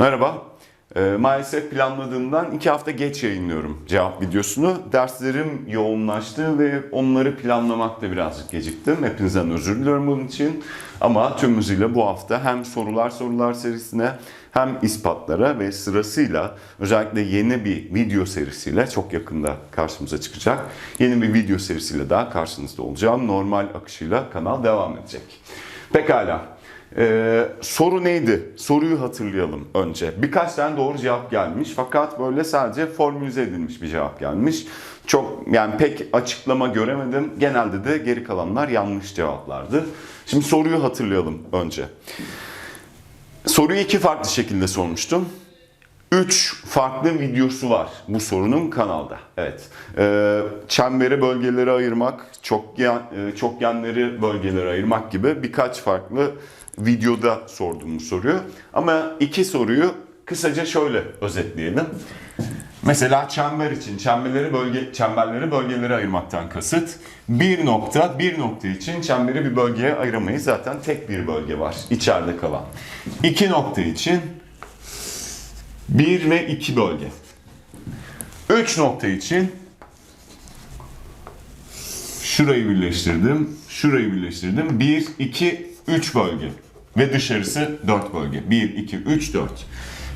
Merhaba. Ee, maalesef planladığımdan iki hafta geç yayınlıyorum cevap videosunu. Derslerim yoğunlaştı ve onları planlamakta birazcık geciktim. Hepinizden özür diliyorum bunun için. Ama tüm hızıyla bu hafta hem sorular sorular serisine hem ispatlara ve sırasıyla özellikle yeni bir video serisiyle çok yakında karşımıza çıkacak. Yeni bir video serisiyle daha karşınızda olacağım. Normal akışıyla kanal devam edecek. Pekala. Ee, soru neydi? Soruyu hatırlayalım önce. Birkaç tane doğru cevap gelmiş fakat böyle sadece formülize edilmiş bir cevap gelmiş. Çok yani pek açıklama göremedim. Genelde de geri kalanlar yanlış cevaplardı. Şimdi soruyu hatırlayalım önce. Soruyu iki farklı şekilde sormuştum. Üç farklı videosu var bu sorunun kanalda. Evet. Ee, çemberi bölgelere ayırmak, çokgen, e, çokgenleri bölgelere ayırmak gibi birkaç farklı videoda sordum bu soruyu. Ama iki soruyu kısaca şöyle özetleyelim. Mesela çember için çemberleri bölge çemberleri bölgelere ayırmaktan kasıt bir nokta bir nokta için çemberi bir bölgeye ayıramayız zaten tek bir bölge var içeride kalan. İki nokta için 1 ve 2 bölge. 3 nokta için şurayı birleştirdim, şurayı birleştirdim. 1, 2, 3 bölge. Ve dışarısı 4 bölge. 1, 2, 3, 4.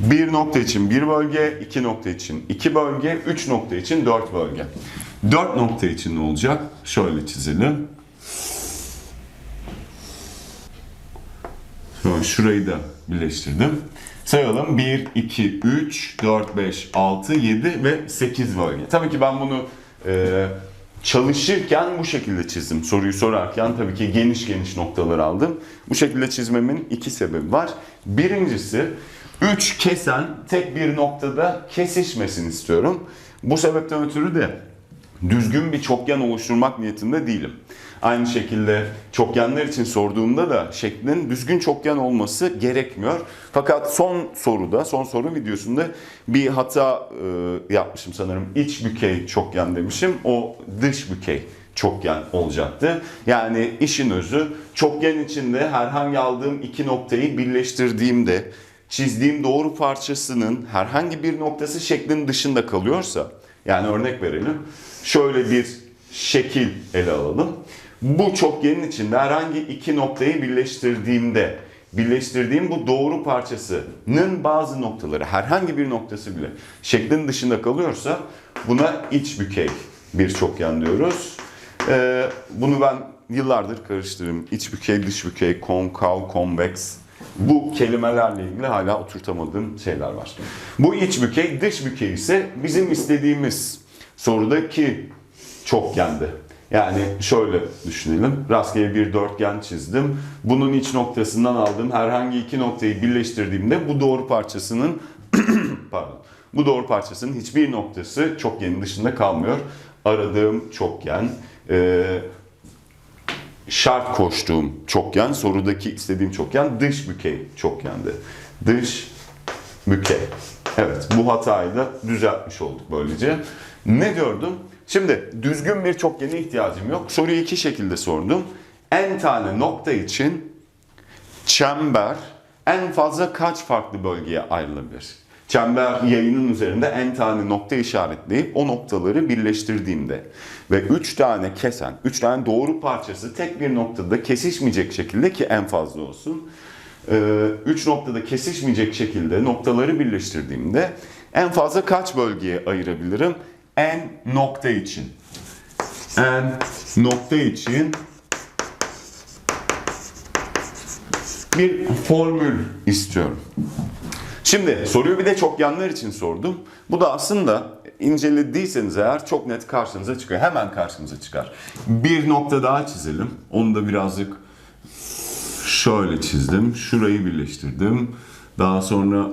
1 nokta için 1 bölge, 2 nokta için 2 bölge, 3 nokta için 4 bölge. 4 nokta için ne olacak? Şöyle çizelim. Sonra şurayı da birleştirdim. Sayalım 1, 2, 3, 4, 5, 6, 7 ve 8 bölge. Tabii ki ben bunu e, çalışırken bu şekilde çizdim. Soruyu sorarken tabii ki geniş geniş noktalar aldım. Bu şekilde çizmemin iki sebebi var. Birincisi 3 kesen tek bir noktada kesişmesin istiyorum. Bu sebepten ötürü de düzgün bir çokgen oluşturmak niyetinde değilim. Aynı şekilde çokgenler için sorduğumda da şeklin düzgün çokgen olması gerekmiyor. Fakat son soruda, son soru videosunda bir hata e, yapmışım sanırım. İç bükey çokgen demişim. O dış bükey çokgen olacaktı. Yani işin özü çokgen içinde herhangi aldığım iki noktayı birleştirdiğimde çizdiğim doğru parçasının herhangi bir noktası şeklin dışında kalıyorsa yani örnek verelim. Şöyle bir şekil ele alalım. Bu çokgenin içinde herhangi iki noktayı birleştirdiğimde birleştirdiğim bu doğru parçasının bazı noktaları herhangi bir noktası bile şeklin dışında kalıyorsa buna iç bükey bir çokgen diyoruz. Ee, bunu ben yıllardır karıştırırım. İç bükey, dış bükey, konkav, konveks. Bu kelimelerle ilgili hala oturtamadığım şeyler var. Bu iç bükey, dış bükey ise bizim istediğimiz sorudaki çokgendi. Yani şöyle düşünelim. Rastgele bir dörtgen çizdim. Bunun iç noktasından aldığım herhangi iki noktayı birleştirdiğimde bu doğru parçasının pardon. Bu doğru parçasının hiçbir noktası çokgenin dışında kalmıyor. Aradığım çokgen, e, şart koştuğum çokgen, sorudaki istediğim çokgen dış bükey çokgendi. Dış bükey. Evet bu hatayı da düzeltmiş olduk böylece. Ne diyordum? Şimdi düzgün bir çokgene ihtiyacım yok. Soruyu iki şekilde sordum. En tane nokta için çember en fazla kaç farklı bölgeye ayrılabilir? Çember yayının üzerinde en tane nokta işaretleyip o noktaları birleştirdiğimde ve 3 tane kesen, 3 tane doğru parçası tek bir noktada kesişmeyecek şekilde ki en fazla olsun. 3 noktada kesişmeyecek şekilde noktaları birleştirdiğimde en fazla kaç bölgeye ayırabilirim? En nokta için. En nokta için bir formül istiyorum. Şimdi soruyu bir de çokgenler için sordum. Bu da aslında incelediyseniz eğer çok net karşınıza çıkıyor. Hemen karşınıza çıkar. Bir nokta daha çizelim. Onu da birazcık şöyle çizdim. Şurayı birleştirdim. Daha sonra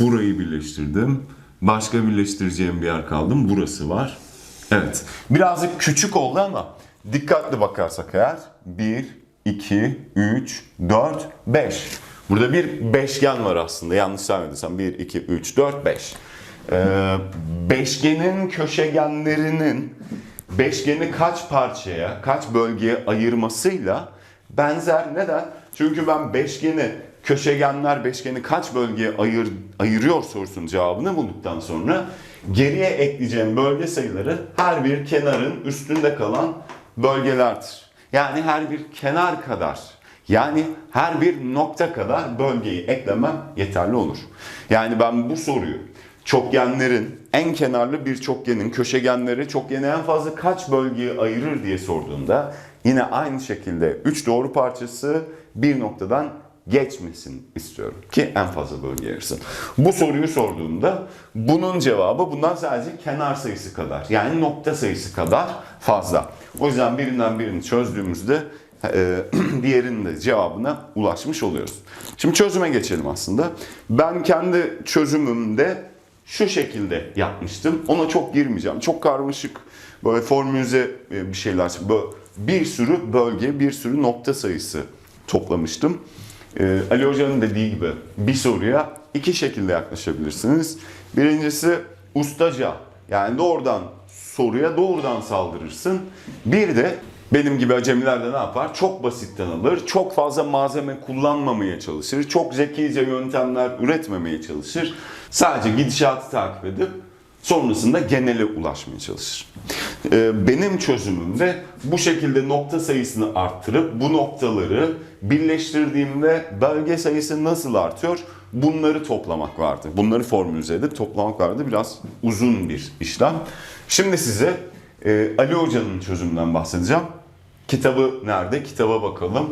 burayı birleştirdim. Başka birleştireceğim bir yer kaldım. Burası var. Evet. Birazcık küçük oldu ama dikkatli bakarsak eğer 1, 2, 3, 4, 5. Burada bir beşgen var aslında. Yanlış söylemediysem 1, 2, 3, 4, 5. Ee, beşgenin köşegenlerinin beşgeni kaç parçaya, kaç bölgeye ayırmasıyla benzer. Neden? Çünkü ben beşgeni köşegenler beşgeni kaç bölgeye ayır, ayırıyor sorusunun cevabını bulduktan sonra geriye ekleyeceğim bölge sayıları her bir kenarın üstünde kalan bölgelerdir. Yani her bir kenar kadar yani her bir nokta kadar bölgeyi eklemem yeterli olur. Yani ben bu soruyu çokgenlerin en kenarlı bir çokgenin köşegenleri çokgeni en fazla kaç bölgeye ayırır diye sorduğunda yine aynı şekilde 3 doğru parçası bir noktadan geçmesin istiyorum ki en fazla bölge ayırsın. Bu soruyu sorduğumda bunun cevabı bundan sadece kenar sayısı kadar yani nokta sayısı kadar fazla. O yüzden birinden birini çözdüğümüzde e, diğerinin de cevabına ulaşmış oluyoruz. Şimdi çözüme geçelim aslında. Ben kendi çözümümde şu şekilde yapmıştım. Ona çok girmeyeceğim. Çok karmaşık böyle formülize e, bir şeyler. Bir sürü bölge, bir sürü nokta sayısı toplamıştım. E, Ali Hoca'nın dediği gibi bir soruya iki şekilde yaklaşabilirsiniz. Birincisi ustaca yani doğrudan soruya doğrudan saldırırsın. Bir de benim gibi acemiler de ne yapar? Çok basitten alır, çok fazla malzeme kullanmamaya çalışır, çok zekice yöntemler üretmemeye çalışır. Sadece gidişatı takip edip sonrasında genele ulaşmaya çalışır. Ee, Benim çözümümde bu şekilde nokta sayısını arttırıp bu noktaları birleştirdiğimde bölge sayısı nasıl artıyor? Bunları toplamak vardı. Bunları formülize edip toplamak vardı. Biraz uzun bir işlem. Şimdi size e, Ali Hoca'nın çözümünden bahsedeceğim. Kitabı nerede? Kitaba bakalım.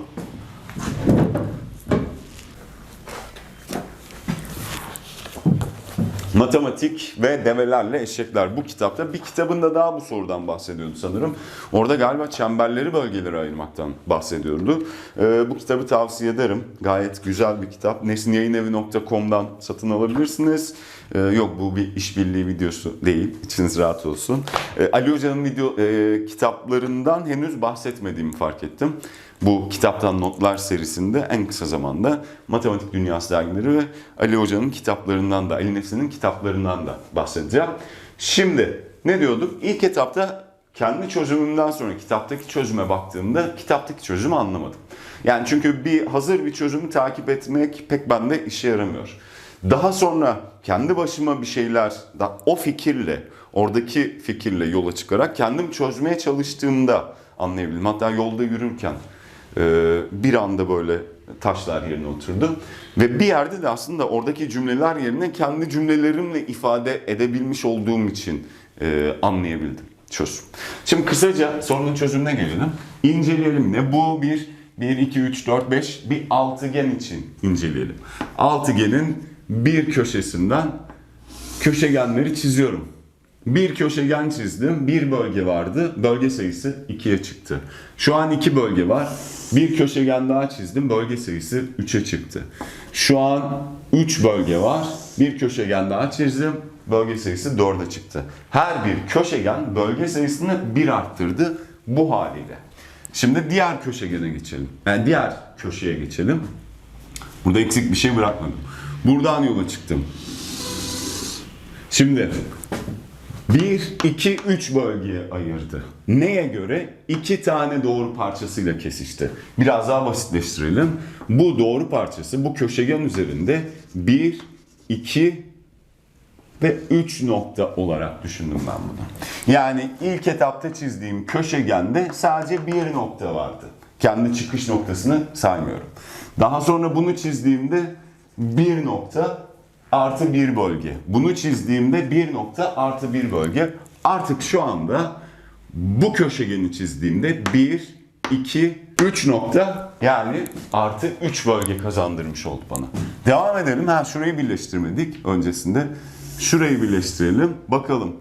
Matematik ve develerle eşekler. Bu kitapta bir kitabında daha bu sorudan bahsediyordu sanırım. Orada galiba çemberleri bölgelere ayırmaktan bahsediyordu. Ee, bu kitabı tavsiye ederim. Gayet güzel bir kitap. Nesniyayınevi.com'dan satın alabilirsiniz. Ee, yok bu bir işbirliği videosu değil. İçiniz rahat olsun. Ee, Ali Hoca'nın video e, kitaplarından henüz bahsetmediğimi fark ettim. Bu kitaptan notlar serisinde en kısa zamanda Matematik Dünyası dergileri ve Ali Hoca'nın kitaplarından da, Ali Nefsi'nin kitaplarından da bahsedeceğim. Şimdi ne diyorduk? İlk etapta kendi çözümümden sonra kitaptaki çözüme baktığımda kitaptaki çözümü anlamadım. Yani çünkü bir hazır bir çözümü takip etmek pek bende işe yaramıyor. Daha sonra kendi başıma bir şeyler da o fikirle, oradaki fikirle yola çıkarak kendim çözmeye çalıştığımda anlayabildim. Hatta yolda yürürken e, bir anda böyle taşlar yerine oturdu. Ve bir yerde de aslında oradaki cümleler yerine kendi cümlelerimle ifade edebilmiş olduğum için e, anlayabildim çözüm. Şimdi kısaca sorunun çözümüne gelelim. İnceleyelim ne? Bu bir 1, 2, 3, 4, 5 bir altıgen için inceleyelim. Altıgenin bir köşesinden köşegenleri çiziyorum. Bir köşegen çizdim, bir bölge vardı. Bölge sayısı 2'ye çıktı. Şu an iki bölge var. Bir köşegen daha çizdim, bölge sayısı 3'e çıktı. Şu an 3 bölge var. Bir köşegen daha çizdim, bölge sayısı 4'e çıktı. Her bir köşegen bölge sayısını 1 arttırdı bu haliyle. Şimdi diğer köşegene geçelim. Yani diğer köşeye geçelim. Burada eksik bir şey bırakmadım. Buradan yola çıktım. Şimdi 1, 2, 3 bölgeye ayırdı. Neye göre? 2 tane doğru parçasıyla kesişti. Biraz daha basitleştirelim. Bu doğru parçası bu köşegen üzerinde 1, 2 ve 3 nokta olarak düşündüm ben bunu. Yani ilk etapta çizdiğim köşegende sadece bir nokta vardı. Kendi çıkış noktasını saymıyorum. Daha sonra bunu çizdiğimde bir nokta artı bir bölge. Bunu çizdiğimde bir nokta artı bir bölge. Artık şu anda bu köşegeni çizdiğimde 1, 2, 3 nokta yani artı 3 bölge kazandırmış oldu bana. Devam edelim. Ha şurayı birleştirmedik öncesinde. Şurayı birleştirelim. Bakalım.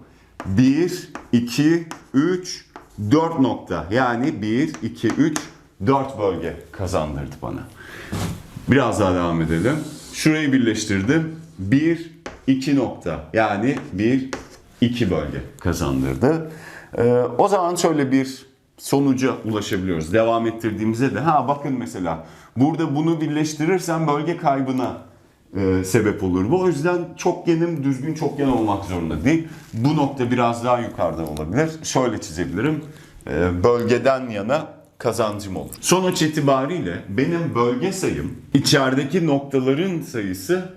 1, 2, 3, 4 nokta. Yani 1, 2, 3, 4 bölge kazandırdı bana. Biraz daha devam edelim. Şurayı birleştirdim. 1, 2 nokta. Yani 1, 2 bölge kazandırdı. Ee, o zaman şöyle bir sonuca ulaşabiliyoruz. Devam ettirdiğimizde de ha bakın mesela burada bunu birleştirirsem bölge kaybına e, sebep olur. Bu o yüzden çokgenim düzgün çokgen olmak zorunda değil. Bu nokta biraz daha yukarıda olabilir. Şöyle çizebilirim. E, bölgeden yana kazancım olur. Sonuç itibariyle benim bölge sayım içerideki noktaların sayısı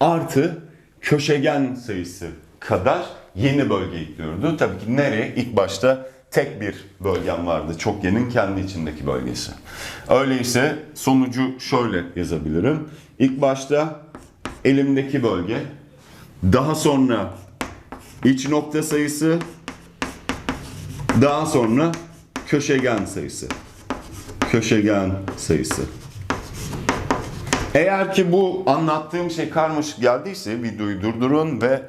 artı köşegen sayısı kadar yeni bölge ekliyordu. Tabii ki nereye? İlk başta tek bir bölgem vardı. Çokgenin kendi içindeki bölgesi. Öyleyse sonucu şöyle yazabilirim. İlk başta elimdeki bölge, daha sonra iç nokta sayısı, daha sonra köşegen sayısı. Köşegen sayısı. Eğer ki bu anlattığım şey karmaşık geldiyse videoyu durdurun ve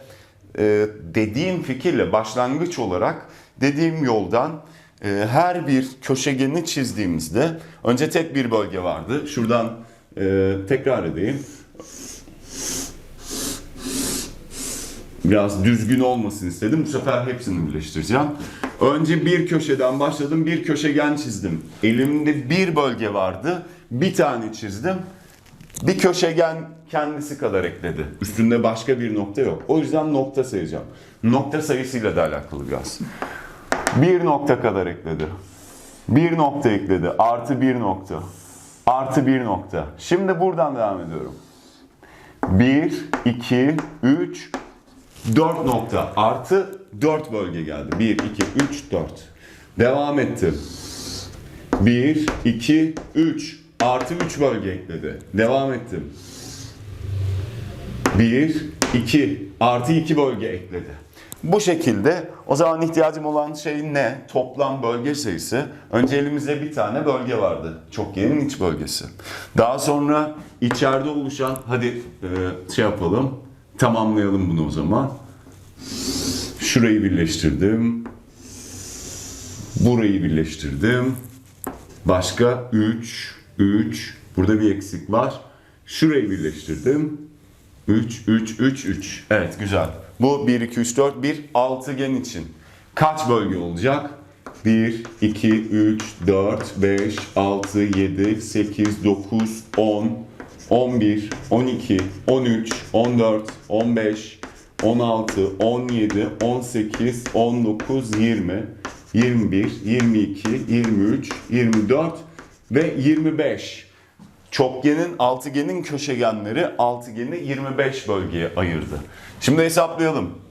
e, dediğim fikirle başlangıç olarak dediğim yoldan e, her bir köşegeni çizdiğimizde önce tek bir bölge vardı. Şuradan e, tekrar edeyim. Biraz düzgün olmasını istedim. Bu sefer hepsini birleştireceğim. Önce bir köşeden başladım. Bir köşegen çizdim. Elimde bir bölge vardı. Bir tane çizdim. Bir köşegen kendisi kadar ekledi. Üstünde başka bir nokta yok. O yüzden nokta sayacağım. Nokta sayısıyla da alakalı biraz. Bir nokta kadar ekledi. Bir nokta ekledi. Artı bir nokta. Artı bir nokta. Şimdi buradan devam ediyorum. 1, 2, 3, 4 nokta artı 4 bölge geldi. 1, 2, 3, 4. Devam ettim. 1, 2, 3 artı 3 bölge ekledi. Devam ettim. 1, 2 artı 2 bölge ekledi. Bu şekilde o zaman ihtiyacım olan şey ne? Toplam bölge sayısı. Önce elimizde bir tane bölge vardı. Çokgenin iç bölgesi. Daha sonra içeride oluşan, hadi e, şey yapalım, tamamlayalım bunu o zaman. Şurayı birleştirdim. Burayı birleştirdim. Başka 3, 3. Burada bir eksik var. Şurayı birleştirdim. 3, 3, 3, 3. Evet güzel. Bu 1, 2, 3, 4, bir altıgen için. Kaç bölge olacak? 1, 2, 3, 4, 5, 6, 7, 8, 9, 10, 11, 12, 13, 14, 15, 16, 17, 18, 19, 20, 21, 22, 23, 24 ve 25. Çokgenin, altıgenin köşegenleri altıgeni 25 bölgeye ayırdı. Şimdi hesaplayalım.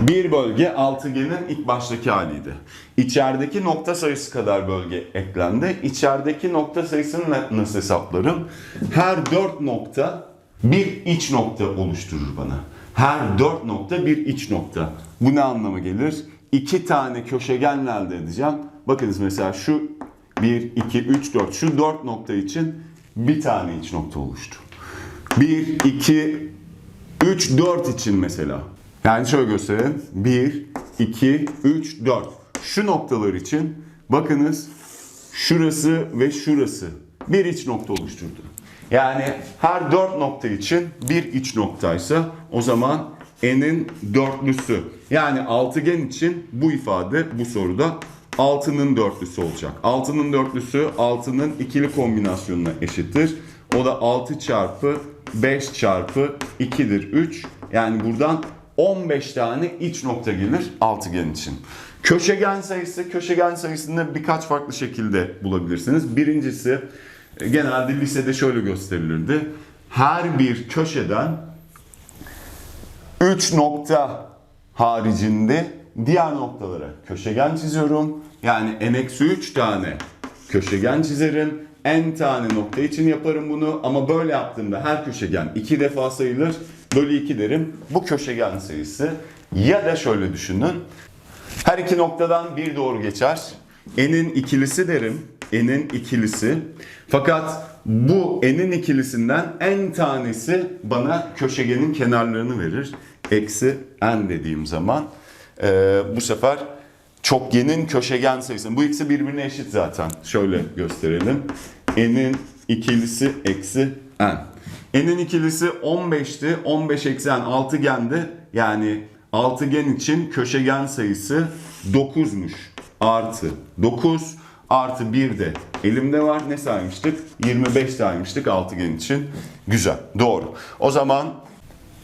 Bir bölge altıgenin ilk baştaki haliydi. İçerideki nokta sayısı kadar bölge eklendi. İçerideki nokta sayısını na- nasıl hesaplarım? Her dört nokta bir iç nokta oluşturur bana. Her dört nokta bir iç nokta. Bu ne anlama gelir? İki tane köşegenle elde edeceğim. Bakınız mesela şu 1, 2, 3, 4 şu 4 nokta için bir tane iç nokta oluştu. 1, 2, 3, 4 için mesela. Yani şöyle göstereyim. 1, 2, 3, 4. Şu noktalar için bakınız şurası ve şurası bir iç nokta oluşturdu. Yani her 4 nokta için bir iç noktaysa o zaman n'in dörtlüsü. Yani altıgen için bu ifade bu soruda 6'nın dörtlüsü olacak. 6'nın dörtlüsü 6'nın ikili kombinasyonuna eşittir. O da 6 çarpı 5 çarpı 2'dir 3. Yani buradan 15 tane iç nokta gelir altıgen için. Köşegen sayısı, köşegen sayısını birkaç farklı şekilde bulabilirsiniz. Birincisi e, genelde lisede şöyle gösterilirdi. Her bir köşeden 3 nokta haricinde diğer noktalara köşegen çiziyorum. Yani n-3 tane köşegen çizerim. n tane nokta için yaparım bunu ama böyle yaptığımda her köşegen 2 defa sayılır. Bölü 2 derim. Bu köşegen sayısı. Ya da şöyle düşünün. Her iki noktadan bir doğru geçer. N'in ikilisi derim. N'in ikilisi. Fakat bu N'in ikilisinden n tanesi bana köşegenin kenarlarını verir. Eksi n dediğim zaman eee, bu sefer çokgenin köşegen sayısı. Bu ikisi birbirine eşit zaten. Şöyle gösterelim. N'in ikilisi eksi n. N'in ikilisi 15'ti. 15 eksi n altıgendi. Yani altıgen için köşegen sayısı 9'muş. Artı 9 artı 1 de elimde var. Ne saymıştık? 25 saymıştık altıgen için. Güzel. Doğru. O zaman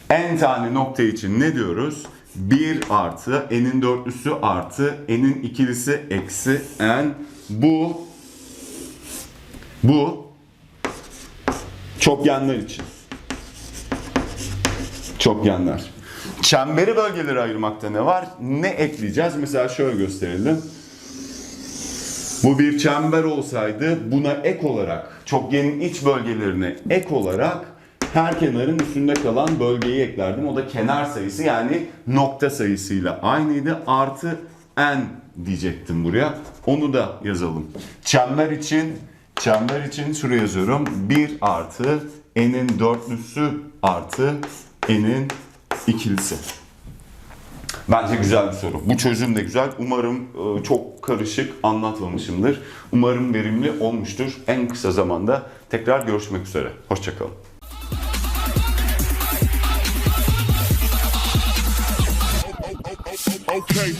n tane nokta için ne diyoruz? 1 artı n'in dörtlüsü artı n'in ikilisi eksi n. Bu Bu çokgenler için. Çokgenler. Çemberi bölgelere ayırmakta ne var? Ne ekleyeceğiz? Mesela şöyle gösterelim. Bu bir çember olsaydı buna ek olarak çokgenin iç bölgelerine ek olarak her kenarın üstünde kalan bölgeyi eklerdim. O da kenar sayısı yani nokta sayısıyla aynıydı. Artı n diyecektim buraya. Onu da yazalım. Çember için çember için şuraya yazıyorum. 1 artı n'in dörtlüsü artı n'in ikilisi. Bence güzel bir soru. Bu çözüm de güzel. Umarım e, çok karışık anlatmamışımdır. Umarım verimli olmuştur. En kısa zamanda tekrar görüşmek üzere. Hoşçakalın. Okay.